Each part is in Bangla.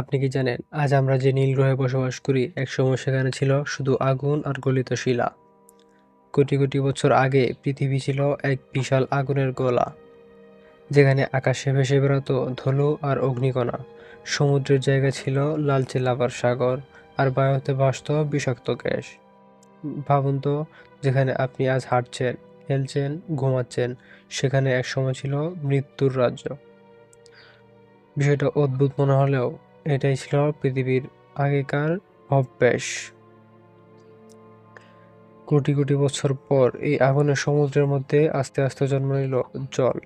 আপনি কি জানেন, আজ আমরা যে নীল গ্রহে বসবাস করি, একসময় সেখানে ছিল শুধু আগুন আর গলিত শিলা। কোটি কোটি বছর আগে পৃথিবী ছিল এক বিশাল আগুনের গোলা, যেখানে আকাশে ভেসে বেড়াতো ধুলো আর অগ্নিকণা। সমুদ্রের জায়গা ছিল লালচে লাভার সাগর আর বায়ুতে ভাসত বিষাক্ত গ্যাস। ভাবুন তো, যেখানে আপনি আজ হাঁটছেন, খেলছেন, ঘুমাচ্ছেন, সেখানে একসময় ছিল মৃত্যুর রাজ্য। বিষয়টা অদ্ভুত মনে হলেও এটাই ছিল পৃথিবীর আগেকার অভ্যাস। কোটি কোটি বছর পর এই আগুনের সমুদ্রের মধ্যে আস্তে আস্তে জন্ম নিল জল।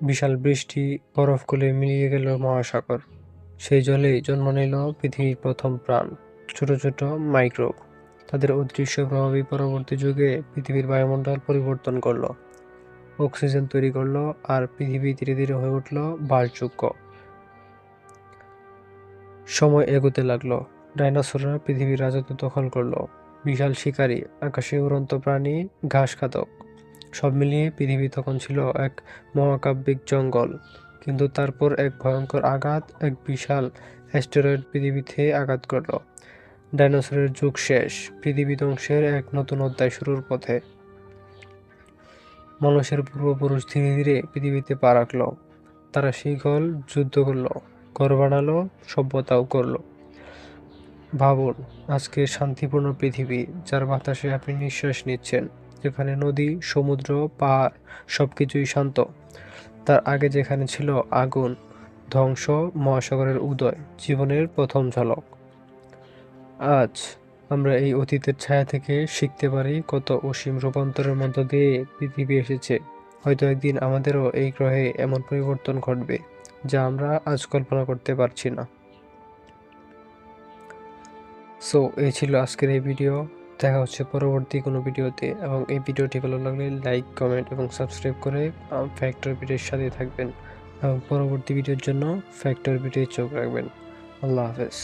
বিশাল বৃষ্টি বরফ গলে মিলিয়ে গেল মহাসাগর। সেই জলেই জন্ম নিল পৃথিবীর প্রথম প্রাণ, ছোট ছোট মাইক্রোব। তাদের অদৃশ্য প্রভাবই পরবর্তী যুগে পৃথিবীর বায়ুমণ্ডল পরিবর্তন করল। অক্সিজেন তৈরি করল আর পৃথিবী ধীরে ধীরে হয়ে উঠল বাসযোগ্য সময় এগোতে লাগল। ডাইনোসররা পৃথিবীর রাজত্ব দখল করল। বিশাল শিকারী, আকাশে উড়ন্ত প্রাণী, ঘাস খাদক সব মিলিয়ে পৃথিবী তখন ছিল এক মহাকাব্যিক জঙ্গল। কিন্তু তারপর এক ভয়ঙ্কর আঘাত এক বিশাল অ্যাস্টেরয়েড পৃথিবীতে আঘাত করল। ডাইনোসরের যুগ শেষ, পৃথিবী ধ্বংসের এক নতুন অধ্যায় শুরুর পথে। মানুষের পূর্বপুরুষ ধীরে ধীরে পৃথিবীতে পা রাখল। তারা শিকল যুদ্ধ করল। ঘর বানালো সভ্যতাও করল। ভাবুন, আজকে শান্তিপূর্ণ পৃথিবী, যার বাতাসে আপনি নিঃশ্বাস নিচ্ছেন, যেখানে নদী, সমুদ্র, পাহাড় সব কিছুই শান্ত। তার আগে যেখানে ছিল আগুন, ধ্বংস, মহাসাগরের উদয়, জীবনের প্রথম ঝলক। আজ আমরা এই অতীতের ছায়া থেকে শিখতে পারি কত অসীম রূপান্তরের মধ্য দিয়ে পৃথিবী এসেছে। হয়তো একদিন আমাদেরও এই গ্রহে এমন পরিবর্তন ঘটবে। যা আমরা আজ কল্পনা করতে পারছি না। সো এই ছিল আজকের এই ভিডিও দেখা হচ্ছে পরবর্তী কোনো ভিডিওতে এবং এই ভিডিওটি ভালো লাগলে লাইক কমেন্ট এবং সাবস্ক্রাইব করে ফ্যাক্টর ভিডিওর সাথে থাকবেন। এবং পরবর্তী ভিডিওর জন্য ফ্যাক্টর ভিডিও চোখ রাখবেন। আল্লাহ হাফেজ।